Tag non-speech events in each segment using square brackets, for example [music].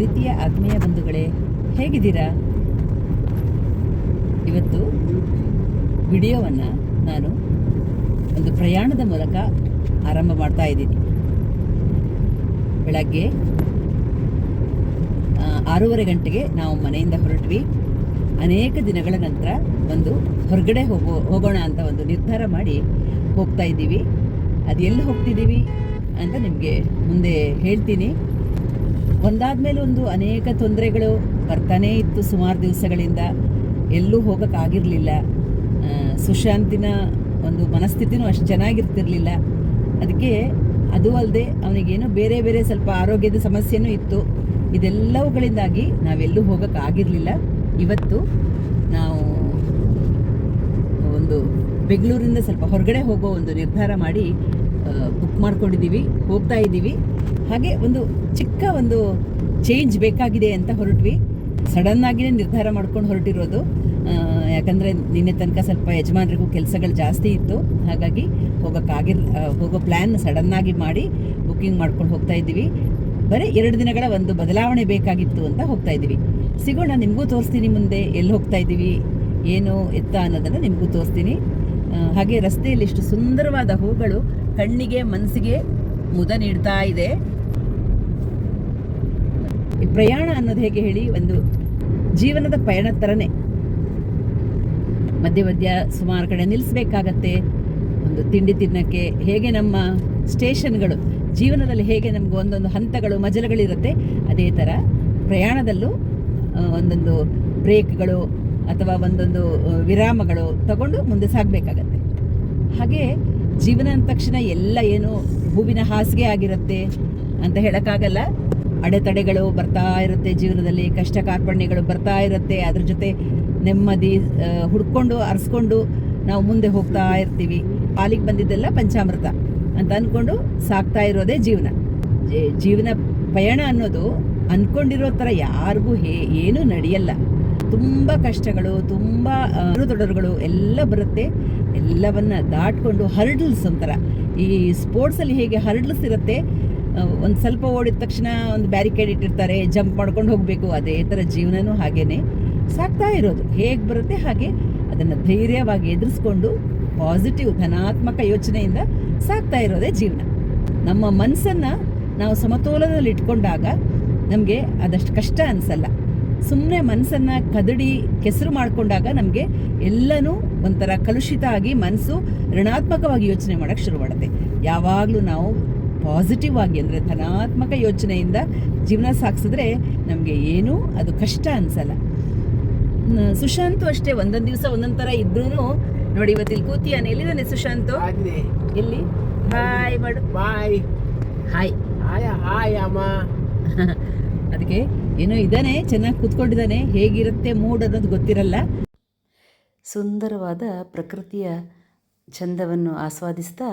ಪ್ರೀತಿಯ ಆತ್ಮೀಯ ಬಂಧುಗಳೇ, ಹೇಗಿದ್ದೀರಾ? ಇವತ್ತು ವಿಡಿಯೋವನ್ನು ನಾನು ಒಂದು ಪ್ರಯಾಣದ ಮೂಲಕ ಆರಂಭ ಮಾಡ್ತಾ ಇದ್ದೀನಿ. ಬೆಳಗ್ಗೆ ಆರೂವರೆ ಗಂಟೆಗೆ ನಾವು ಮನೆಯಿಂದ ಹೊರಟ್ವಿ. ಅನೇಕ ದಿನಗಳ ನಂತರ ಒಂದು ಹೊರಗಡೆ ಹೋಗೋ, ಹೋಗೋಣ ಅಂತ ಒಂದು ನಿರ್ಧಾರ ಮಾಡಿ ಹೋಗ್ತಾ ಇದ್ದೀವಿ. ಅದು ಎಲ್ಲಿ ಹೋಗ್ತಿದ್ದೀವಿ ಅಂತ ನಿಮಗೆ ಮುಂದೆ ಹೇಳ್ತೀನಿ. ಒಂದಾದ್ಮೇಲೆ ಒಂದು ಅನೇಕ ತೊಂದರೆಗಳು ಬರ್ತಾನೇ ಇತ್ತು ಸುಮಾರು ದಿವಸಗಳಿಂದ. ಎಲ್ಲೂ ಹೋಗೋಕ್ಕಾಗಿರಲಿಲ್ಲ. ಸುಶಾಂತಿನ ಒಂದು ಮನಸ್ಥಿತಿನೂ ಅಷ್ಟು ಚೆನ್ನಾಗಿರ್ತಿರ್ಲಿಲ್ಲ. ಅದಕ್ಕೆ ಅದು ಅಲ್ಲದೆ ಅವನಿಗೇನು ಬೇರೆ ಬೇರೆ ಸ್ವಲ್ಪ ಆರೋಗ್ಯದ ಸಮಸ್ಯೆನೂ ಇತ್ತು. ಇದೆಲ್ಲವುಗಳಿಂದಾಗಿ ನಾವೆಲ್ಲೂ ಹೋಗೋಕ್ಕಾಗಿರಲಿಲ್ಲ. ಇವತ್ತು ನಾವು ಒಂದು ಬೆಂಗಳೂರಿಂದ ಸ್ವಲ್ಪ ಹೊರಗಡೆ ಹೋಗೋ ಒಂದು ನಿರ್ಧಾರ ಮಾಡಿ ಮಾಡ್ಕೊಂಡಿದ್ದೀವಿ, ಹೋಗ್ತಾ ಇದ್ದೀವಿ. ಹಾಗೆ ಒಂದು ಚಿಕ್ಕ ಒಂದು ಚೇಂಜ್ ಬೇಕಾಗಿದೆ ಅಂತ ಹೊರಟ್ವಿ. ಸಡನ್ ಆಗಿನೇ ನಿರ್ಧಾರ ಮಾಡ್ಕೊಂಡು ಹೊರಟಿರೋದು. ಯಾಕಂದರೆ ನಿನ್ನೆ ತನಕ ಸ್ವಲ್ಪ ಯಜಮಾನರಿಗೂ ಕೆಲಸಗಳು ಜಾಸ್ತಿ ಇತ್ತು. ಹಾಗಾಗಿ ಹೋಗೋಕ್ಕಾಗಿರ್ ಹೋಗೋ ಪ್ಲ್ಯಾನ್ ಸಡನ್ ಆಗಿ ಮಾಡಿ ಬುಕ್ಕಿಂಗ್ ಮಾಡ್ಕೊಂಡು ಹೋಗ್ತಾ ಇದ್ದೀವಿ. ಬರೀ ಎರಡು ದಿನಗಳ ಒಂದು ಬದಲಾವಣೆ ಬೇಕಾಗಿತ್ತು ಅಂತ ಹೋಗ್ತಾ ಇದ್ದೀವಿ. ಸಿಗೋಣ, ನಿಮಗೂ ತೋರಿಸ್ತೀನಿ ಮುಂದೆ. ಎಲ್ಲಿ ಹೋಗ್ತಾ ಇದ್ದೀವಿ? ಏನು, ಎತ್ತ ಅನ್ನೋದನ್ನು ನಿಮಗೂ ತೋರಿಸ್ತೀನಿ. ಹಾಗೆ ರಸ್ತೆಯಲ್ಲಿ ಇಷ್ಟು ಸುಂದರವಾದ ಹೂಗಳು ಕಣ್ಣಿಗೆ ಮನಸ್ಸಿಗೆ ಮುದ ನೀಡ್ತಾ ಇದೆ. ಪ್ರಯಾಣ ಅನ್ನೋದು ಹೇಗೆ ಹೇಳಿ ಒಂದು ಜೀವನದ ಪಯಣ ಥರನೇ ಮಧ್ಯ ಮಧ್ಯ ಸುಮಾರು ಕಡೆ ನಿಲ್ಲಿಸ್ಬೇಕಾಗತ್ತೆ ಒಂದು ತಿಂಡಿ ತಿನ್ನಕ್ಕೆ ಹೇಗೆ ನಮ್ಮ ಸ್ಟೇಷನ್ಗಳು, ಜೀವನದಲ್ಲಿ ಹೇಗೆ ನಮ್ಗೆ ಒಂದೊಂದು ಹಂತಗಳು ಮಜಲಗಳಿರುತ್ತೆ ಅದೇ ಥರ ಪ್ರಯಾಣದಲ್ಲೂ ಒಂದೊಂದು ಬ್ರೇಕ್ಗಳು ಅಥವಾ ಒಂದೊಂದು ವಿರಾಮಗಳು ತಗೊಂಡು ಮುಂದೆ ಸಾಗಬೇಕಾಗತ್ತೆ. ಹಾಗೆ ಜೀವನ ಅಂದ ತಕ್ಷಣ ಎಲ್ಲ ಏನು ಹೂವಿನ ಹಾಸಿಗೆ ಆಗಿರುತ್ತೆ ಅಂತ ಹೇಳೋಕ್ಕಾಗಲ್ಲ. ಅಡೆತಡೆಗಳು ಬರ್ತಾ ಇರುತ್ತೆ ಜೀವನದಲ್ಲಿ, ಕಷ್ಟ ಕಾರ್ಪಣ್ಯಗಳು ಬರ್ತಾ ಇರುತ್ತೆ. ಅದ್ರ ಜೊತೆ ನೆಮ್ಮದಿ ಹುಡ್ಕೊಂಡು, ಅರ್ಸ್ಕೊಂಡು ನಾವು ಮುಂದೆ ಹೋಗ್ತಾ ಇರ್ತೀವಿ. ಪಾಲಿಗೆ ಬಂದಿದ್ದೆಲ್ಲ ಪಂಚಾಮೃತ ಅಂತ ಅಂದ್ಕೊಂಡು ಸಾಕ್ತಾ ಇರೋದೇ ಜೀವನ. ಜೀವನ ಪಯಣ ಅನ್ನೋದು ಅಂದ್ಕೊಂಡಿರೋ ಥರ ಯಾರಿಗೂ ಹೇ, ಏನೂ ನಡೆಯಲ್ಲ. ತುಂಬ ಕಷ್ಟಗಳು, ತುಂಬ ತೊಡರುಗಳು ಎಲ್ಲ ಬರುತ್ತೆ. ಎಲ್ಲವನ್ನ ದಾಟ್ಕೊಂಡು ಹರ್ಡಲ್ಸ್ ಒಂಥರ ಈ ಸ್ಪೋರ್ಟ್ಸಲ್ಲಿ ಹೇಗೆ ಹರ್ಡಲ್ಸ್ ಇರುತ್ತೆ ಒಂದು ಸ್ವಲ್ಪ ಓಡಿದ ತಕ್ಷಣ ಒಂದು ಬ್ಯಾರಿಕೇಡ್ ಇಟ್ಟಿರ್ತಾರೆ, ಜಂಪ್ ಮಾಡ್ಕೊಂಡು ಹೋಗಬೇಕು. ಅದೇ ಥರ ಜೀವನನೂ ಹಾಗೇನೆ ಸಾಕ್ತಾ ಇರೋದು. ಹೇಗೆ ಬರುತ್ತೆ ಹಾಗೆ ಅದನ್ನು ಧೈರ್ಯವಾಗಿ ಎದುರಿಸ್ಕೊಂಡು ಪಾಸಿಟಿವ್, ಧನಾತ್ಮಕ ಯೋಚನೆಯಿಂದ ಸಾಕ್ತಾ ಇರೋದೇ ಜೀವನ. ನಮ್ಮ ಮನಸ್ಸನ್ನು ನಾವು ಸಮತೋಲನದಲ್ಲಿ ಇಟ್ಕೊಂಡಾಗ ನಮಗೆ ಅದಷ್ಟು ಕಷ್ಟ ಅನಿಸಲ್ಲ. ಸುಮ್ಮನೆ ಮನಸ್ಸನ್ನು ಕದಡಿ ಕೆಸರು ಮಾಡಿಕೊಂಡಾಗ ನಮಗೆ ಎಲ್ಲನೂ ಒಂಥರ ಕಲುಷಿತ ಆಗಿ ಮನಸ್ಸು ಋಣಾತ್ಮಕವಾಗಿ ಯೋಚನೆ ಮಾಡೋಕ್ಕೆ ಶುರು ಮಾಡುತ್ತೆ ಯಾವಾಗಲೂ ನಾವು ಪಾಸಿಟಿವ್ ಆಗಿ ಅಂದರೆ ಧನಾತ್ಮಕ ಯೋಚನೆಯಿಂದ ಜೀವನ ಸಾಗಿಸಿದ್ರೆ ನಮಗೆ ಏನೂ ಅದು ಕಷ್ಟ ಅನಿಸಲ್ಲ. ಸುಶಾಂತು ಅಷ್ಟೇ ಒಂದೊಂದು ದಿವಸ ಒಂದೊಂದು ಥರ ಇದ್ರೂ ನೋಡಿ ಇವತ್ತಿಲ್ಲಿ ಕೂತಿಯಾನೆ ಎಲ್ಲಿದ್ದಾನೆ ಸುಶಾಂತು? ಎಲ್ಲಿ? ಹಾಯ್ ಮಾಡು. ಬಾಯ್ ಹಾಯ್ ಹಾಯ್ ಹಾಯ್ ಅಮ್ಮ. [laughs] ಅದಕ್ಕೆ ಏನೋ ಇದ್ದಾನೆ ಚೆನ್ನಾಗಿ ಕೂತ್ಕೊಂಡಿದ್ದಾನೆ ಹೇಗಿರುತ್ತೆ ಮೂಡ್ ಅನ್ನೋದು ಗೊತ್ತಿರಲ್ಲ. ಸುಂದರವಾದ ಪ್ರಕೃತಿಯ ಚಂದವನ್ನು ಆಸ್ವಾದಿಸ್ತಾ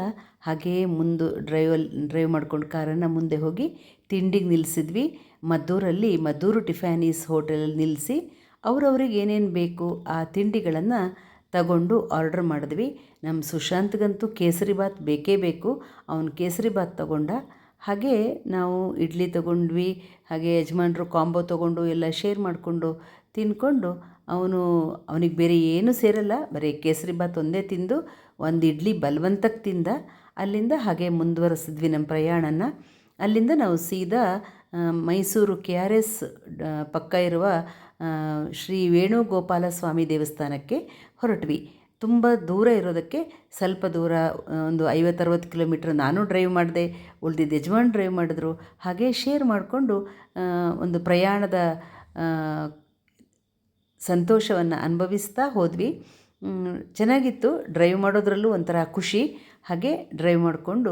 ಹಾಗೆಯೇ ಮುಂದೆ ಡ್ರೈವ್ ಡ್ರೈವ್ ಮಾಡ್ಕೊಂಡು ಕಾರನ್ನು ಮುಂದೆ ಹೋಗಿ ತಿಂಡಿಗೆ ನಿಲ್ಲಿಸಿದ್ವಿ ಮದ್ದೂರಲ್ಲಿ ಮದ್ದೂರು ಟಿಫ್ಯಾನೀಸ್ ಹೋಟೆಲಲ್ಲಿ ನಿಲ್ಲಿಸಿ ಅವರವ್ರಿಗೆ ಏನೇನು ಬೇಕು ಆ ತಿಂಡಿಗಳನ್ನು ತಗೊಂಡು ಆರ್ಡರ್ ಮಾಡಿದ್ವಿ. ನಮ್ಮ ಸುಶಾಂತ್ಗಂತೂ ಕೇಸರಿ ಬಾತ್ ಬೇಕೇ ಬೇಕು. ಅವನು ಕೇಸರಿ ಬಾತ್ ತಗೊಂಡ ಹಾಗೆ ನಾವು ಇಡ್ಲಿ ತಗೊಂಡ್ವಿ, ಹಾಗೆ ಯಜಮಾನ್ರು ಕಾಂಬೋ ತಗೊಂಡು ಎಲ್ಲ ಶೇರ್ ಮಾಡಿಕೊಂಡು ತಿಂದ್ಕೊಂಡು ಅವನು, ಅವನಿಗೆ ಬೇರೆ ಏನೂ ಸೇರಲ್ಲ, ಬರೀ ಕೇಸರಿ ಬಾತ್ ಒಂದೇ ತಿಂದು ಒಂದು ಇಡ್ಲಿ ಬಲವಂತಕ್ಕೆ ತಿಂದ, ಅಲ್ಲಿಂದ ಹಾಗೆ ಮುಂದುವರೆಸಿದ್ವಿ ನಮ್ಮ ಪ್ರಯಾಣನ. ಅಲ್ಲಿಂದ ನಾವು ಸೀದಾ ಮೈಸೂರು ಕೆ ಆರ್ ಎಸ್ ಪಕ್ಕ ಇರುವ ಶ್ರೀ ವೇಣುಗೋಪಾಲ ಸ್ವಾಮಿ ದೇವಸ್ಥಾನಕ್ಕೆ ಹೊರಟ್ವಿ. ತುಂಬ ದೂರ ಇರೋದಕ್ಕೆ ಸ್ವಲ್ಪ ದೂರ ಒಂದು ಒಂದು ಐವತ್ತರವತ್ತು ಕಿಲೋಮೀಟ್ರ್ ನಾನು ಡ್ರೈವ್ ಮಾಡಿದೆ, ಉಳ್ದಿದ್ದ ಯಜಮಾನ್ ಡ್ರೈವ್ ಮಾಡಿದ್ರು. ಹಾಗೆ ಶೇರ್ ಮಾಡಿಕೊಂಡು ಒಂದು ಪ್ರಯಾಣದ ಸಂತೋಷವನ್ನು ಅನುಭವಿಸ್ತಾ ಹೋದ್ವಿ. ಚೆನ್ನಾಗಿತ್ತು. ಡ್ರೈವ್ ಮಾಡೋದ್ರಲ್ಲೂ ಒಂಥರ ಖುಷಿ. ಹಾಗೆ ಡ್ರೈವ್ ಮಾಡಿಕೊಂಡು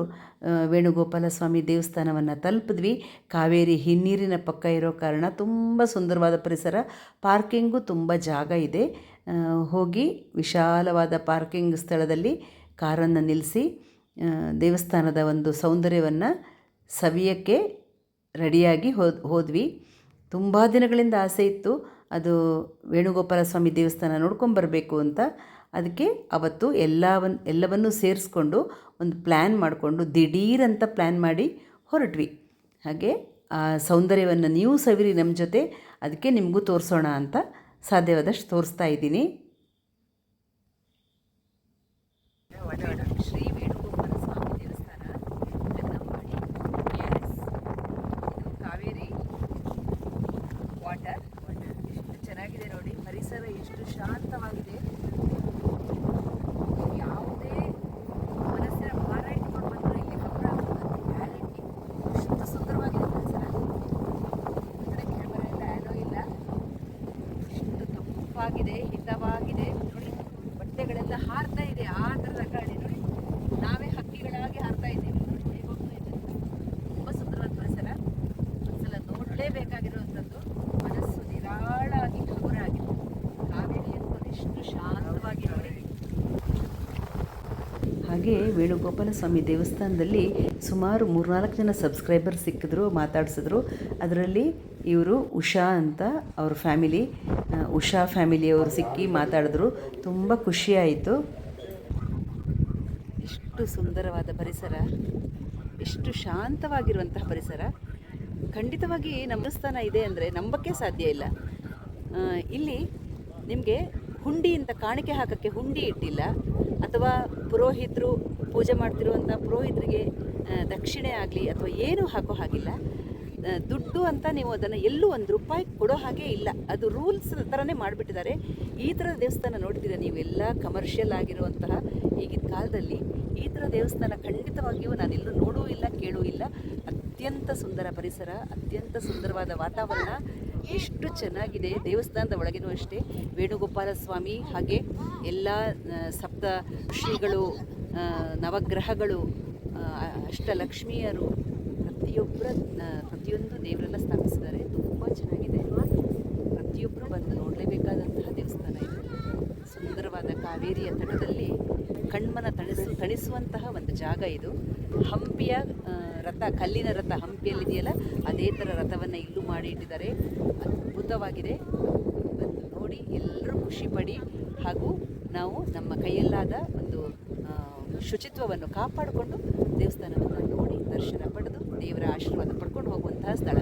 ವೇಣುಗೋಪಾಲ ಸ್ವಾಮಿ ದೇವಸ್ಥಾನವನ್ನು ತಲುಪಿದ್ವಿ. ಕಾವೇರಿ ಹಿನ್ನೀರಿನ ಪಕ್ಕ ಇರೋ ಕಾರಣ ತುಂಬ ಸುಂದರವಾದ ಪರಿಸರ. ಪಾರ್ಕಿಂಗು ತುಂಬ ಜಾಗ ಇದೆ. ಹೋಗಿ ವಿಶಾಲವಾದ ಪಾರ್ಕಿಂಗ್ ಸ್ಥಳದಲ್ಲಿ ಕಾರನ್ನು ನಿಲ್ಲಿಸಿ ದೇವಸ್ಥಾನದ ಒಂದು ಸೌಂದರ್ಯವನ್ನು ಸವಿಯೋಕ್ಕೆ ರೆಡಿಯಾಗಿ ಹೋದ್ ಹೋದ್ವಿ. ತುಂಬ ದಿನಗಳಿಂದ ಆಸೆ ಇತ್ತು, ಅದು ವೇಣುಗೋಪಾಲ ಸ್ವಾಮಿ ದೇವಸ್ಥಾನ ನೋಡ್ಕೊಂಬರಬೇಕು ಅಂತ. ಅದಕ್ಕೆ ಅವತ್ತು ಎಲ್ಲವನ್, ಎಲ್ಲವನ್ನೂ ಸೇರಿಸ್ಕೊಂಡು ಒಂದು ಪ್ಲ್ಯಾನ್ ಮಾಡಿಕೊಂಡು ದಿಢೀರಂತ ಪ್ಲ್ಯಾನ್ ಮಾಡಿ ಹೊರಟ್ವಿ. ಹಾಗೆ ಆ ಸೌಂದರ್ಯವನ್ನು ನೀವು ಸವಿರಿ ನಮ್ಮ ಜೊತೆ, ಅದಕ್ಕೆ ನಿಮಗೂ ತೋರಿಸೋಣ ಅಂತ ಸಾಧ್ಯವಾದಷ್ಟು ತೋರಿಸ್ತಾ ಇದ್ದೀನಿ. ವಾಟರ್ ಎಷ್ಟು ಚೆನ್ನಾಗಿದೆ ನೋಡಿ ಪರಿಸರ ಎಷ್ಟು ಶಾಂತವಾಗಿದೆ ಯಾವುದೇ ಮನಸ್ಸಿನ ಭಾರ ಇಟ್ಕೊಂಡು ಬಂದರೂ ಇಲ್ಲಿ ಕಬ್ಬರ ಗ್ಯಾರಂಟಿ ಎಷ್ಟು ಸುಂದರವಾಗಿದೆ ಪರಿಸರ ಈ ಕಡೆ ಕ್ಯಾಮರಾ ಇಲ್ಲ ಆ್ಯನೋ ಇಲ್ಲ ಎಷ್ಟು ತಂಪಾಗಿದೆ ಹಿತವಾಗಿದೆ ನೋಡಿ ಬಟ್ಟೆಗಳೆಲ್ಲ ಹಾರ್ತಾ ಇದೆ ಆ ಥರದ ಗಾಳಿ ನೋಡಿ ನಾವೇ ಹಕ್ಕಿಗಳಾಗಿ ಹಾರ್ತಾ ಇದ್ದೀವಿ ನೋಡಿ ಹೇಗೆ ಹೋಗ್ತಾ ಇದೆ ತುಂಬ ಸುಂದರವಾದ ಪರಿಸರ ಒಂದ್ಸಲ ನೋಡಲೇಬೇಕಾಗಿರುವಂಥದ್ದು ಮನಸ್ಸು ನಿರಾಳಾಗಿ ಹಗುರ ಆಗಿದೆ ಕಾವೇರಿ ಅಂತ ಎಷ್ಟು ಶಾಂತವಾಗಿ ನೋಡಿ ಹಾಗೆ ವೇಣುಗೋಪಾಲ ಸ್ವಾಮಿ ದೇವಸ್ಥಾನದಲ್ಲಿ ಸುಮಾರು ಮೂರ್ನಾಲ್ಕು ಜನ ಸಬ್ಸ್ಕ್ರೈಬರ್ ಸಿಕ್ಕಿದ್ರು, ಮಾತಾಡಿಸಿದ್ರು. ಅದರಲ್ಲಿ ಇವರು ಉಷಾ ಅಂತ ಅವ್ರ ಫ್ಯಾಮಿಲಿ ಉಷಾ ಫ್ಯಾಮಿಲಿಯವರು ಸಿಕ್ಕಿ ಮಾತಾಡಿದ್ರು. ತುಂಬ ಖುಷಿಯಾಯಿತು. ಎಷ್ಟು ಸುಂದರವಾದ ಪರಿಸರ, ಎಷ್ಟು ಶಾಂತವಾಗಿರುವಂತಹ ಪರಿಸರ. ಖಂಡಿತವಾಗಿ ನಮ್ಮ ಸ್ಥಾನ ಇದೆ ಅಂದರೆ ನಂಬಕ್ಕೆ ಸಾಧ್ಯ ಇಲ್ಲ. ಇಲ್ಲಿ ನಿಮಗೆ ಹುಂಡಿ ಅಂತ ಕಾಣಿಕೆ ಹಾಕೋಕ್ಕೆ ಹುಂಡಿ ಇಟ್ಟಿಲ್ಲ. ಅಥವಾ ಪುರೋಹಿತರು ಪೂಜೆ ಮಾಡ್ತಿರುವಂಥ ಪುರೋಹಿತರಿಗೆ ದಕ್ಷಿಣೆ ಆಗಲಿ ಅಥವಾ ಏನೂ ಹಾಕೋ ಹಾಗಿಲ್ಲ. ದುಡ್ಡು ಅಂತ ನೀವು ಅದನ್ನು ಎಲ್ಲೂ ಒಂದು ರೂಪಾಯಿ ಕೊಡೋ ಹಾಗೆ ಇಲ್ಲ. ಅದು ರೂಲ್ಸ್ ಥರನೇ ಮಾಡಿಬಿಟ್ಟಿದ್ದಾರೆ. ಈ ಥರ ದೇವಸ್ಥಾನ ನೋಡ್ತೀರಾ ನೀವು? ಎಲ್ಲ ಕಮರ್ಷಿಯಲ್ ಆಗಿರುವಂತಹ ಈಗಿನ ಕಾಲದಲ್ಲಿ ಈ ಥರ ದೇವಸ್ಥಾನ ಖಂಡಿತವಾಗಿಯೂ ನಾನೆಲ್ಲೂ ನೋಡೂ ಇಲ್ಲ, ಕೇಳೂ ಇಲ್ಲ. ಅತ್ಯಂತ ಸುಂದರ ಪರಿಸರ, ಅತ್ಯಂತ ಸುಂದರವಾದ ವಾತಾವರಣ ಎಷ್ಟು ಚೆನ್ನಾಗಿದೆ ದೇವಸ್ಥಾನದ ಒಳಗಿನೂ ಅಷ್ಟೇ. ವೇಣುಗೋಪಾಲ ಸ್ವಾಮಿ ಹಾಗೆ ಎಲ್ಲ ಸಪ್ತ ಶ್ರೀಗಳು ನವಗ್ರಹಗಳು ಅಷ್ಟಲಕ್ಷ್ಮಿಯರು ಪ್ರತಿಯೊಬ್ಬರ ಪ್ರತಿಯೊಂದು ದೇವರೆಲ್ಲ ಸ್ಥಾಪಿಸಿದ್ದಾರೆ. ತುಂಬ ಚೆನ್ನಾಗಿದೆ. ಪ್ರತಿಯೊಬ್ಬರು ಬಂದು ನೋಡಲೇಬೇಕಾದಂತಹ ದೇವಸ್ಥಾನ ಇದು. ಸುಂದರವಾದ ಕಾವೇರಿಯ ತಟದಲ್ಲಿ ಕಣ್ಮನ ತಣಿಸು, ತಣಿಸುವಂತಹ ಒಂದು ಜಾಗ ಇದು. ಹಂಪಿಯ ರಥ, ಕಲ್ಲಿನ ರಥ ಹಂಪಿಯಲ್ಲಿದೆಯಲ್ಲ, ಅದೇ ಥರ ರಥವನ್ನು ಇಲ್ಲೂ ಮಾಡಿ ಇಟ್ಟಿದ್ದಾರೆ. ಅದ್ಭುತವಾಗಿದೆ. ನೋಡಿ ಎಲ್ಲರೂ ಖುಷಿಪಡಿ ಹಾಗೂ ನಾವು ನಮ್ಮ ಕೈಯಲ್ಲಾದ ಒಂದು ಶುಚಿತ್ವವನ್ನು ಕಾಪಾಡಿಕೊಂಡು ದೇವಸ್ಥಾನವನ್ನು ನೋಡಿ ದರ್ಶನ ಪಡೆದು ದೇವರ ಆಶೀರ್ವಾದ ಪಡ್ಕೊಂಡು ಹೋಗುವಂತಹ ಸ್ಥಳ.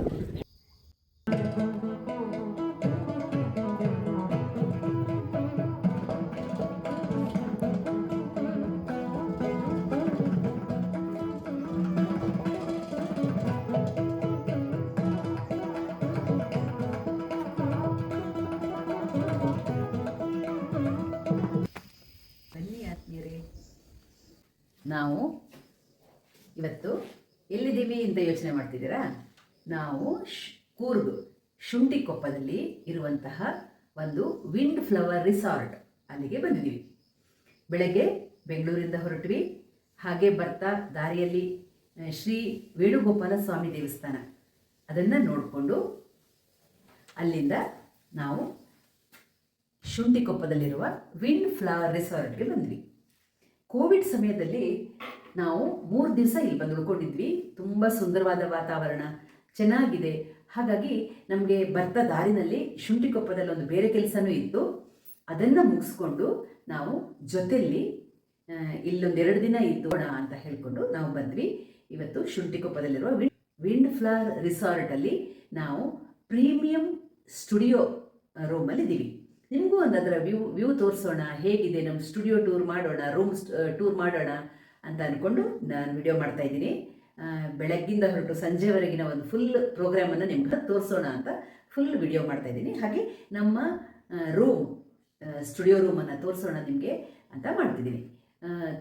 ನಾವು ಇವತ್ತು ಎಲ್ಲಿದ್ದೀವಿ ಅಂತ ಯೋಚನೆ ಮಾಡ್ತಿದ್ದೀರಾ? ನಾವು ಕೂರ್ಗ್ ಶುಂಠಿ ಕೊಪ್ಪದಲ್ಲಿ ಇರುವಂತಹ ಒಂದು ವಿಂಡ್ ಫ್ಲವರ್ ರಿಸಾರ್ಟ್ ಅಲ್ಲಿಗೆ ಬಂದಿದ್ದೀವಿ. ಬೆಳಗ್ಗೆ ಬೆಂಗಳೂರಿಂದ ಹೊರಟ್ವಿ. ಹಾಗೆ ಬರ್ತಾ ದಾರಿಯಲ್ಲಿ ಶ್ರೀ ವೇಣುಗೋಪಾಲ ಸ್ವಾಮಿ ದೇವಸ್ಥಾನ. ಅದನ್ನು ನೋಡಿಕೊಂಡು ಅಲ್ಲಿಂದ ನಾವು ಶುಂಠಿಕೊಪ್ಪದಲ್ಲಿರುವ ವಿಂಡ್ ಫ್ಲವರ್ ರಿಸಾರ್ಟ್ಗೆ ಬಂದ್ವಿ. ಕೋವಿಡ್ ಸಮಯದಲ್ಲಿ ನಾವು ಮೂರು ದಿವಸ ಇಲ್ಲಿ ಬಂದು ಉಳ್ಕೊಂಡಿದ್ವಿ. ತುಂಬ ಸುಂದರವಾದ ವಾತಾವರಣ, ಚೆನ್ನಾಗಿದೆ. ಹಾಗಾಗಿ ನಮಗೆ ಬರ್ತಾ ದಾರಿನಲ್ಲಿ ಶುಂಠಿಕೊಪ್ಪದಲ್ಲಿ ಒಂದು ಬೇರೆ ಕೆಲಸನೂ ಇತ್ತು. ಅದನ್ನು ಮುಗಿಸ್ಕೊಂಡು ನಾವು ಜೊತೆಯಲ್ಲಿ ಇಲ್ಲೊಂದು ಎರಡು ದಿನ ಇದ್ದೋಣ ಅಂತ ಹೇಳಿಕೊಂಡು ನಾವು ಬಂದ್ವಿ. ಇವತ್ತು ಶುಂಠಿಕೊಪ್ಪದಲ್ಲಿರುವ ವಿಂಡ್ ವಿಂಡ್ ಫ್ಲವರ್ ರಿಸಾರ್ಟಲ್ಲಿ ನಾವು ಪ್ರೀಮಿಯಂ ಸ್ಟುಡಿಯೋ ರೂಮಲ್ಲಿ ಇದ್ದೀವಿ ನಿಮಗೂ ಒಂದು ಅದರ ವ್ಯೂ ವ್ಯೂ ತೋರಿಸೋಣ, ಹೇಗಿದೆ ನಮ್ಮ ಸ್ಟುಡಿಯೋ ಟೂರ್ ಮಾಡೋಣ, ರೂಮ್ ಟೂರ್ ಮಾಡೋಣ ಅಂತ ಅಂದ್ಕೊಂಡು ನಾನು ವಿಡಿಯೋ ಮಾಡ್ತಾ ಇದ್ದೀನಿ. ಬೆಳಗ್ಗಿಂದ ಹೊರಟು ಸಂಜೆವರೆಗಿನ ಒಂದು ಫುಲ್ ಪ್ರೋಗ್ರಾಮನ್ನು ನಿಮ್ಗೆ ತೋರಿಸೋಣ ಅಂತ ಫುಲ್ ವಿಡಿಯೋ ಮಾಡ್ತಾ ಇದ್ದೀನಿ. ಹಾಗೆ ನಮ್ಮ ರೂಮ್ ಸ್ಟುಡಿಯೋ ರೂಮನ್ನು ತೋರಿಸೋಣ ನಿಮಗೆ ಅಂತ ಮಾಡ್ತಿದ್ದೀನಿ.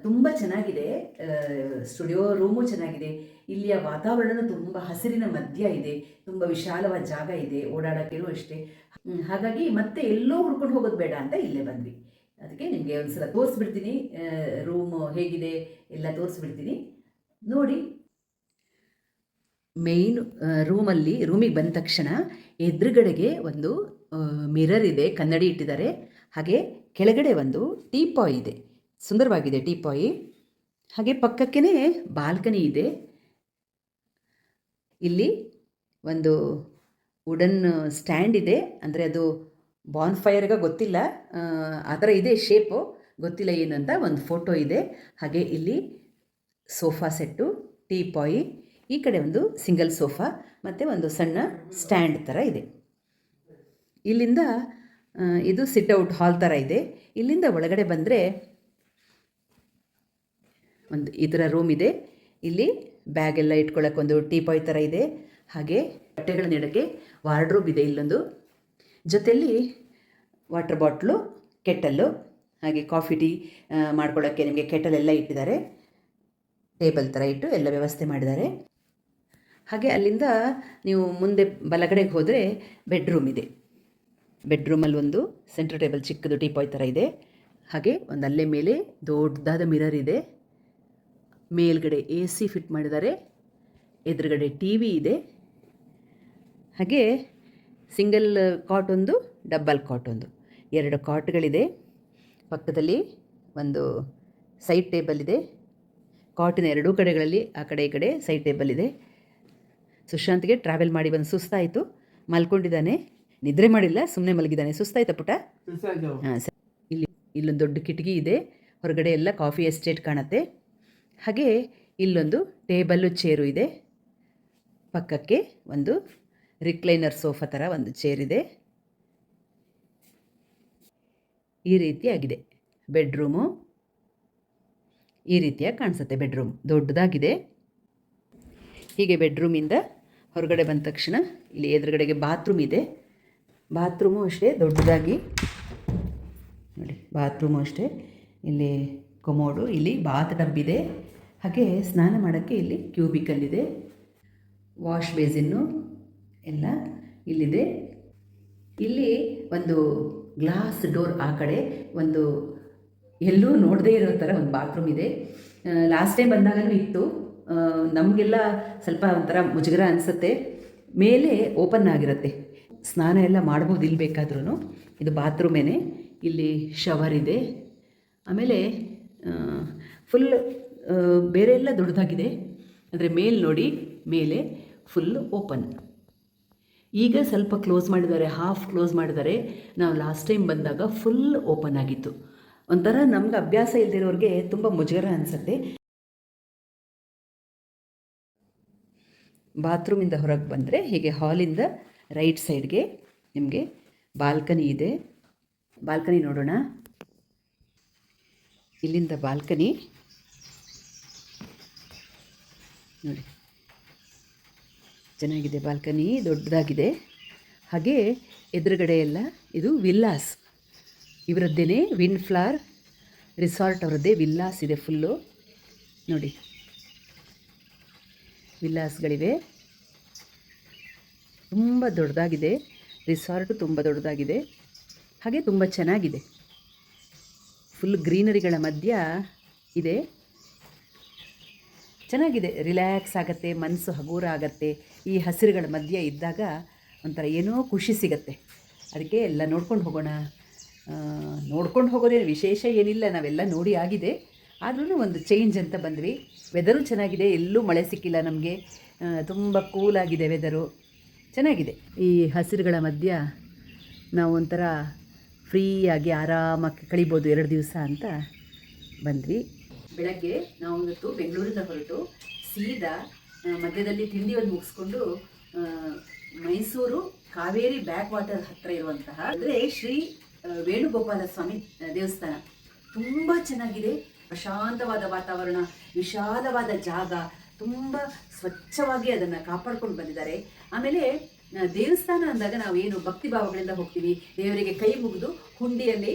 ತುಂಬ ಚೆನ್ನಾಗಿದೆ. ಸ್ಟುಡಿಯೋ ರೂಮು ಚೆನ್ನಾಗಿದೆ. ಇಲ್ಲಿಯ ವಾತಾವರಣ ತುಂಬ ಹಸಿರಿನ ಮಧ್ಯ ಇದೆ. ತುಂಬ ವಿಶಾಲವಾದ ಜಾಗ ಇದೆ. ಓಡಾಡೋಕ್ಕೇನು ಅಷ್ಟೇ. ಹಾಗಾಗಿ ಮತ್ತೆ ಎಲ್ಲೋ ಹುಡ್ಕೊಂಡು ಹೋಗೋದು ಬೇಡ ಅಂತ ಇಲ್ಲೇ ಬಂದ್ವಿ. ಅದಕ್ಕೆ ನಿಮಗೆ ಒಂದ್ಸಲ ತೋರಿಸ್ಬಿಡ್ತೀನಿ. ರೂಮು ಹೇಗಿದೆ ಎಲ್ಲ ತೋರಿಸ್ಬಿಡ್ತೀನಿ. ನೋಡಿ. ಮೇಯ್ನ್ ರೂಮಲ್ಲಿ, ರೂಮಿಗೆ ಬಂದ ತಕ್ಷಣ ಎದುರುಗಡೆಗೆ ಒಂದು ಮಿರರ್ ಇದೆ. ಕನ್ನಡಿ ಇಟ್ಟಿದ್ದಾರೆ. ಹಾಗೆ ಕೆಳಗಡೆ ಒಂದು ಟೀಪಾಯ್ ಇದೆ. ಸುಂದರವಾಗಿದೆ ಟೀಪಾಯಿ ಹಾಗೆ ಪಕ್ಕಕ್ಕೇ ಬಾಲ್ಕನಿ ಇದೆ. ಇಲ್ಲಿ ಒಂದು ವುಡನ್ ಸ್ಟ್ಯಾಂಡ್ ಇದೆ. ಅಂದರೆ ಅದು ಬಾನ್ ಫೈರ್ಗೆ ಗೊತ್ತಿಲ್ಲ. ಆ, ಥರ ಇದೆ ಶೇಪು ಗೊತ್ತಿಲ್ಲ ಏನು ಅಂತ ಒಂದು ಫೋಟೋ ಇದೆ. ಹಾಗೆ ಇಲ್ಲಿ ಸೋಫಾ ಸೆಟ್ಟು ಟೀಪಾಯಿ ಈ ಕಡೆ ಒಂದು ಸಿಂಗಲ್ ಸೋಫಾ ಮತ್ತು ಒಂದು ಸಣ್ಣ ಸ್ಟ್ಯಾಂಡ್ ಥರ ಇದೆ. ಇಲ್ಲಿಂದ ಇದು ಸಿಟ್ಔಟ್ ಹಾಲ್ ಥರ ಇದೆ. ಇಲ್ಲಿಂದ ಒಳಗಡೆ ಬಂದರೆ ಒಂದು ಈ ಥರ ರೂಮ್ ಇದೆ. ಇಲ್ಲಿ ಬ್ಯಾಗ್ ಎಲ್ಲ ಇಟ್ಕೊಳ್ಳೋಕೆ ಒಂದು ಟೀಪಾಯ್ ಥರ ಇದೆ. ಹಾಗೆ ಬಟ್ಟೆಗಳನ್ನ ಇಡೋಕ್ಕೆ ವಾರ್ಡ್ರೋಬ್ ಇದೆ ಇಲ್ಲೊಂದು. ಜೊತೆಯಲ್ಲಿ ವಾಟರ್ ಬಾಟ್ಲು ಕೆಟ್ಟಲ್ಲು ಹಾಗೆ ಕಾಫಿ ಟೀ ಮಾಡ್ಕೊಳ್ಳೋಕ್ಕೆ ನಿಮಗೆ ಕೆಟಲ್ ಎಲ್ಲ ಇಟ್ಟಿದ್ದಾರೆ. ಟೇಬಲ್ ಥರ ಇಟ್ಟು ಎಲ್ಲ ವ್ಯವಸ್ಥೆ ಮಾಡಿದ್ದಾರೆ. ಹಾಗೆ ಅಲ್ಲಿಂದ ನೀವು ಮುಂದೆ ಬಲಗಡೆಗೆ ಹೋದರೆ ಬೆಡ್ರೂಮ್ ಇದೆ. ಬೆಡ್ರೂಮಲ್ಲಿ ಒಂದು ಸೆಂಟ್ರ್ ಟೇಬಲ್ ಚಿಕ್ಕದು ಟೀಪಾಯ್ ಥರ ಇದೆ. ಹಾಗೆ ಒಂದು ಅಲ್ಲೇ ಮೇಲೆ ದೊಡ್ಡದಾದ ಮಿರರ್ ಇದೆ. ಮೇಲ್ಗಡೆ ಎ ಸಿ ಫಿಟ್ ಮಾಡಿದ್ದಾರೆ. ಎದುರುಗಡೆ ಟಿ ವಿ ಇದೆ. ಹಾಗೆ ಸಿಂಗಲ್ ಕಾಟ್ ಒಂದು ಡಬ್ಬಲ್ ಕಾಟ್ ಒಂದು. ಎರಡು ಕಾಟ್ಗಳಿದೆ ಪಕ್ಕದಲ್ಲಿ ಒಂದು ಸೈಡ್ ಟೇಬಲ್ ಇದೆ. ಕಾಟಿನ ಎರಡೂ ಕಡೆಗಳಲ್ಲಿ ಆ ಕಡೆ ಈ ಕಡೆ ಸೈಡ್ ಟೇಬಲ್ ಇದೆ. ಸುಶಾಂತ್ಗೆ ಟ್ರಾವೆಲ್ ಮಾಡಿ ಬಂದು ಸುಸ್ತಾಯಿತು. ಮಲ್ಕೊಂಡಿದ್ದಾನೆ. ನಿದ್ರೆ ಮಾಡಿಲ್ಲ ಸುಮ್ಮನೆ ಮಲಗಿದ್ದಾನೆ. ಸುಸ್ತಾಯ್ತಾ ಪುಟ? ಹಾಂ ಸರಿ. ಇಲ್ಲಿ ಇಲ್ಲೊಂದು ದೊಡ್ಡ ಕಿಟಕಿ ಇದೆ. ಹೊರಗಡೆ ಎಲ್ಲ ಕಾಫಿ ಎಸ್ಟೇಟ್ ಕಾಣುತ್ತೆ. ಹಾಗೆ ಇಲ್ಲೊಂದು ಟೇಬಲ್ಲು ಚೇರು ಇದೆ. ಪಕ್ಕಕ್ಕೆ ಒಂದು ರಿಕ್ಲೈನರ್ ಸೋಫಾ ಥರ ಒಂದು ಚೇರಿದೆ ಈ ರೀತಿಯಾಗಿದೆ. ಬೆಡ್ರೂಮು. ಈ ರೀತಿಯಾಗಿ ಕಾಣಿಸುತ್ತೆ ಬೆಡ್ರೂಮ್. ದೊಡ್ಡದಾಗಿದೆ. ಹೀಗೆ ಬೆಡ್ರೂಮಿಂದ ಹೊರಗಡೆ ಬಂದ ತಕ್ಷಣ ಇಲ್ಲಿ ಎದುರುಗಡೆಗೆ ಬಾತ್ರೂಮ್ ಇದೆ. ಬಾತ್ರೂಮು ಅಷ್ಟೇ ದೊಡ್ಡದಾಗಿ. ನೋಡಿ, ಬಾತ್ರೂಮು ಅಷ್ಟೇ. ಇಲ್ಲಿ ಕೊಮೋಡು ಇಲ್ಲಿ ಬಾತ್ ಇದೆ. ಹಾಗೆ ಸ್ನಾನ ಮಾಡೋಕ್ಕೆ ಇಲ್ಲಿ ಕ್ಯೂಬಿಕಲ್ ಇದೆ ವಾಶ್ ಬೇಸಿನ್ನು ಎಲ್ಲ ಇಲ್ಲಿದೆ. ಇಲ್ಲಿ ಒಂದು ಗ್ಲಾಸ್ ಡೋರ್ ಆ ಕಡೆ, ಒಂದು ಎಲ್ಲೂ ನೋಡದೇ ಇರೋ ಥರ ಒಂದು ಬಾತ್ರೂಮ್ ಇದೆ. ಲಾಸ್ಟ್ ಟೈಮ್ ಬಂದಾಗಲೂ ಇತ್ತು. ನಮಗೆಲ್ಲ ಸ್ವಲ್ಪ ಒಂಥರ ಮುಜುಗರ ಅನಿಸುತ್ತೆ. ಮೇಲೆ ಓಪನ್ ಆಗಿರುತ್ತೆ. ಸ್ನಾನ ಎಲ್ಲ ಮಾಡ್ಬೋದು ಇಲ್ಲಿ ಬೇಕಾದ್ರೂ ಇದು ಬಾತ್ರೂಮೇನೆ. ಇಲ್ಲಿ ಶವರ್ ಇದೆ. ಆಮೇಲೆ ಫುಲ್ ಬೇರೆ ಎಲ್ಲ ದೊಡ್ಡದಾಗಿದೆ. ಅಂದರೆ ಮೇಲೆ ನೋಡಿ, ಮೇಲೆ ಫುಲ್ ಓಪನ್ ಈಗ ಸ್ವಲ್ಪ ಕ್ಲೋಸ್ ಮಾಡಿದ್ದಾರೆ ಹಾಫ್ ಕ್ಲೋಸ್ ಮಾಡಿದ್ದಾರೆ. ನಾವು ಲಾಸ್ಟ್ ಟೈಮ್ ಬಂದಾಗ ಫುಲ್ ಓಪನ್ ಆಗಿತ್ತು. ಒಂಥರ ನಮ್ಗೆ ಅಭ್ಯಾಸ ಇಲ್ದಿರೋರಿಗೆ ತುಂಬ ಮುಜುಗರ ಅನಿಸುತ್ತೆ. ಬಾತ್ರೂಮಿಂದ ಹೊರಗೆ ಬಂದರೆ ಹೀಗೆ ಹಾಲಿಂದ ರೈಟ್ ಸೈಡ್ಗೆ ನಿಮಗೆ ಬಾಲ್ಕನಿ ಇದೆ. ಬಾಲ್ಕನಿ ನೋಡೋಣ. ಇಲ್ಲಿಂದ ಬಾಲ್ಕನಿ. ನೋಡಿ. ಚೆನ್ನಾಗಿದೆ ಬಾಲ್ಕನಿ, ದೊಡ್ಡದಾಗಿದೆ. ಹಾಗೆ ಎದುರುಗಡೆ ಎಲ್ಲ ಇದು ವಿಲ್ಲಾಸ್. ಇವರದ್ದೇನೆ ವಿನ್ ಫ್ಲಾರ್ ರಿಸಾರ್ಟ್ ಅವರದ್ದೇ ವಿಲ್ಲಾಸ್ ಇದೆ ಫುಲ್ಲು. ನೋಡಿ. ವಿಲ್ಲಾಸ್ಗಳಿವೆ. ತುಂಬ ದೊಡ್ಡದಾಗಿದೆ. ರಿಸಾರ್ಟು ತುಂಬ ದೊಡ್ಡದಾಗಿದೆ. ಹಾಗೆ ತುಂಬ ಚೆನ್ನಾಗಿದೆ. ಫುಲ್ ಗ್ರೀನರಿಗಳ ಮಧ್ಯ ಇದೆ. ಚೆನ್ನಾಗಿದೆ. ರಿಲ್ಯಾಕ್ಸ್ ಆಗುತ್ತೆ ಮನಸ್ಸು ಹಗೂರ ಆಗುತ್ತೆ. ಈ ಹಸಿರುಗಳ ಮಧ್ಯೆ ಇದ್ದಾಗ ಒಂಥರ ಏನೋ ಖುಷಿ ಸಿಗತ್ತೆ. ಅದಕ್ಕೆ ಎಲ್ಲ ನೋಡ್ಕೊಂಡು ಹೋಗೋಣ. ನೋಡ್ಕೊಂಡು ಹೋಗೋದೇನು ವಿಶೇಷ ಏನಿಲ್ಲ. ನಾವೆಲ್ಲ ನೋಡಿ ಆಗಿದೆ. ಆದ್ರೂ ಒಂದು ಚೇಂಜ್ ಅಂತ ಬಂದ್ವಿ. ವೆದರು ಚೆನ್ನಾಗಿದೆ. ಎಲ್ಲೂ ಮಳೆ ಸಿಕ್ಕಿಲ್ಲ ನಮಗೆ. ತುಂಬ ಕೂಲಾಗಿದೆ ವೆದರು ಚೆನ್ನಾಗಿದೆ. ಈ ಹಸಿರುಗಳ ಮಧ್ಯ ನಾವು ಒಂಥರ ಫ್ರೀಯಾಗಿ ಆರಾಮಾಗಿ ಕಳಿಬೋದು ಎರಡು ದಿವಸ ಅಂತ ಬಂದ್ವಿ. ಬೆಳಗ್ಗೆ ನಾವು ಇವತ್ತು ಬೆಂಗಳೂರಿಂದ ಹೊರಟು ಸೀದಾ ಮಧ್ಯದಲ್ಲಿ ತಿಂಡಿ ಒಂದು ಮುಗಿಸ್ಕೊಂಡು ಮೈಸೂರು ಕಾವೇರಿ ಬ್ಯಾಕ್ ವಾಟರ್ ಹತ್ರ ಇರುವಂತಹ ಅಂದರೆ ಶ್ರೀ ವೇಣುಗೋಪಾಲ ಸ್ವಾಮಿ ದೇವಸ್ಥಾನ. ತುಂಬ ಚೆನ್ನಾಗಿದೆ. ಪ್ರಶಾಂತವಾದ ವಾತಾವರಣ, ವಿಶಾಲವಾದ ಜಾಗ, ತುಂಬ ಸ್ವಚ್ಛವಾಗಿ ಅದನ್ನು ಕಾಪಾಡ್ಕೊಂಡು ಬಂದಿದ್ದಾರೆ. ಆಮೇಲೆ ದೇವಸ್ಥಾನ ಅಂದಾಗ ನಾವು ಏನು ಭಕ್ತಿ ಭಾವಗಳಿಂದ ಹೋಗ್ತೀವಿ. ದೇವರಿಗೆ ಕೈ ಮುಗಿದು ಹುಂಡಿಯಲ್ಲಿ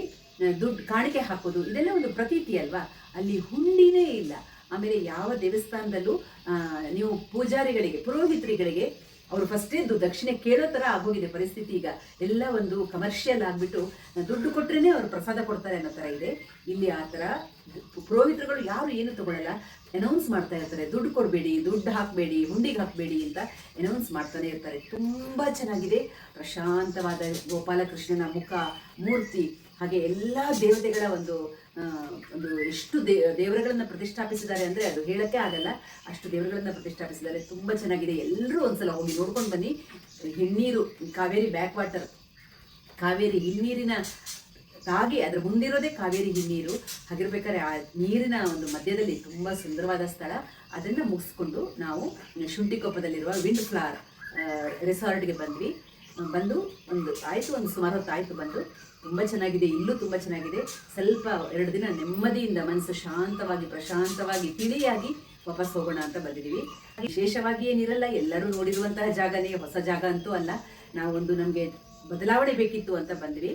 ದುಡ್ಡು ಕಾಣಿಕೆ ಹಾಕೋದು, ಇದೆಲ್ಲ ಒಂದು ಪ್ರತೀತಿ ಅಲ್ವಾ? ಅಲ್ಲಿ ಹುಂಡಿನೇ ಇಲ್ಲ. ಆಮೇಲೆ ಯಾವ ದೇವಸ್ಥಾನದಲ್ಲೂ ನೀವು ಪೂಜಾರಿಗಳಿಗೆ, ಪುರೋಹಿತರಿಗಳಿಗೆ ಅವರು ಫಸ್ಟೇ ದಕ್ಷಿಣೆ ಕೇಳೋ ಥರ ಆಗೋಗಿದೆ ಪರಿಸ್ಥಿತಿ ಈಗ. ಎಲ್ಲ ಒಂದು ಕಮರ್ಷಿಯಲ್ ಆಗಿಬಿಟ್ಟು, ದುಡ್ಡು ಕೊಟ್ರೇನೆ ಅವರು ಪ್ರಸಾದ ಕೊಡ್ತಾರೆ ಅನ್ನೋ ಥರ ಇದೆ. ಇಲ್ಲಿ ಆ ಥರ ಪುರೋಹಿತರುಗಳು ಯಾರು ಏನು ತಗೊಳ್ಳಲ್ಲ ಅನೌನ್ಸ್ ಮಾಡ್ತಾ ಇರ್ತಾರೆ. ದುಡ್ಡು ಕೊಡಬೇಡಿ, ದುಡ್ಡು ಹಾಕಬೇಡಿ, ಹುಂಡಿಗೆ ಹಾಕಬೇಡಿ ಅಂತ ಅನೌನ್ಸ್ ಮಾಡ್ತಾನೆ ಇರ್ತಾರೆ. ತುಂಬ ಚೆನ್ನಾಗಿದೆ. ಪ್ರಶಾಂತವಾದ ಗೋಪಾಲಕೃಷ್ಣನ ಮುಖ, ಮೂರ್ತಿ, ಹಾಗೆ ಎಲ್ಲ ದೇವತೆಗಳ ಒಂದು ಒಂದು ಎಷ್ಟು ದೇ, ದೇವರುಗಳನ್ನು ಪ್ರತಿಷ್ಠಾಪಿಸಿದ್ದಾರೆ ಅಂದರೆ ಅದು ಹೇಳಕ್ಕೆ ಆಗಲ್ಲ. ಅಷ್ಟು ದೇವರುಗಳನ್ನು ಪ್ರತಿಷ್ಠಾಪಿಸಿದ್ದಾರೆ. ತುಂಬ ಚೆನ್ನಾಗಿದೆ. ಎಲ್ಲರೂ ಒಂದ್ಸಲ ಹೋಗಿ ನೋಡ್ಕೊಂಡು ಬನ್ನಿ. ಹಿನ್ನೀರು ಕಾವೇರಿ ಬ್ಯಾಕ್ ವಾಟರ್ ಕಾವೇರಿ ಹಿನ್ನೀರಿನ ತಾಗಿ ಅದ್ರ ಮುಂದಿರೋದೇ ಕಾವೇರಿ ಹಿನ್ನೀರು. ಹಾಗಿರ್ಬೇಕಾದ್ರೆ ಆ ನೀರಿನ ಒಂದು ಮಧ್ಯದಲ್ಲಿ ತುಂಬ ಸುಂದರವಾದ ಸ್ಥಳ. ಅದನ್ನು ಮುಗಿಸ್ಕೊಂಡು ನಾವು ಶುಂಠಿಕೊಪ್ಪದಲ್ಲಿರುವ ವಿಂಡ್ ಫ್ಲಾರ್ ರೆಸಾರ್ಟ್ಗೆ ಬಂದ್ವಿ. ಬಂದು ಒಂದು ಆಯಿತು, ಒಂದು ಸುಮಾರು ಹೊತ್ತು ಬಂದು. ತುಂಬ ಚೆನ್ನಾಗಿದೆ, ಇಲ್ಲೂ ತುಂಬ ಚೆನ್ನಾಗಿದೆ. ಸ್ವಲ್ಪ ಎರಡು ದಿನ ನೆಮ್ಮದಿಯಿಂದ ಮನಸ್ಸು ಶಾಂತವಾಗಿ, ಪ್ರಶಾಂತವಾಗಿ, ತಿಳಿಯಾಗಿ ವಾಪಸ್ ಹೋಗೋಣ ಅಂತ ಬಂದಿದ್ದೀವಿ. ವಿಶೇಷವಾಗಿ ಏನಿರಲ್ಲ ಎಲ್ಲರೂ ನೋಡಿರುವಂತಹ ಜಾಗನೇ, ಹೊಸ ಜಾಗ ಅಂತೂ ಅಲ್ಲ. ನಾವೊಂದು ನಮಗೆ ಬದಲಾವಣೆ ಬೇಕಿತ್ತು ಅಂತ ಬಂದ್ವಿ.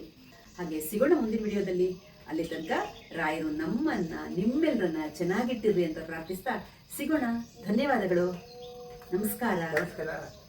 ಹಾಗೆ ಸಿಗೋಣ ಮುಂದಿನ ವಿಡಿಯೋದಲ್ಲಿ. ಅಲ್ಲಿ ತನಕ ರಾಯರು ನಮ್ಮನ್ನ ನಿಮ್ಮೆಲ್ಲರನ್ನ ಚೆನ್ನಾಗಿಟ್ಟಿರ್ರಿ ಅಂತ ಪ್ರಾರ್ಥಿಸ್ತಾ ಸಿಗೋಣ. ಧನ್ಯವಾದಗಳು. ನಮಸ್ಕಾರ. ನಮಸ್ಕಾರ.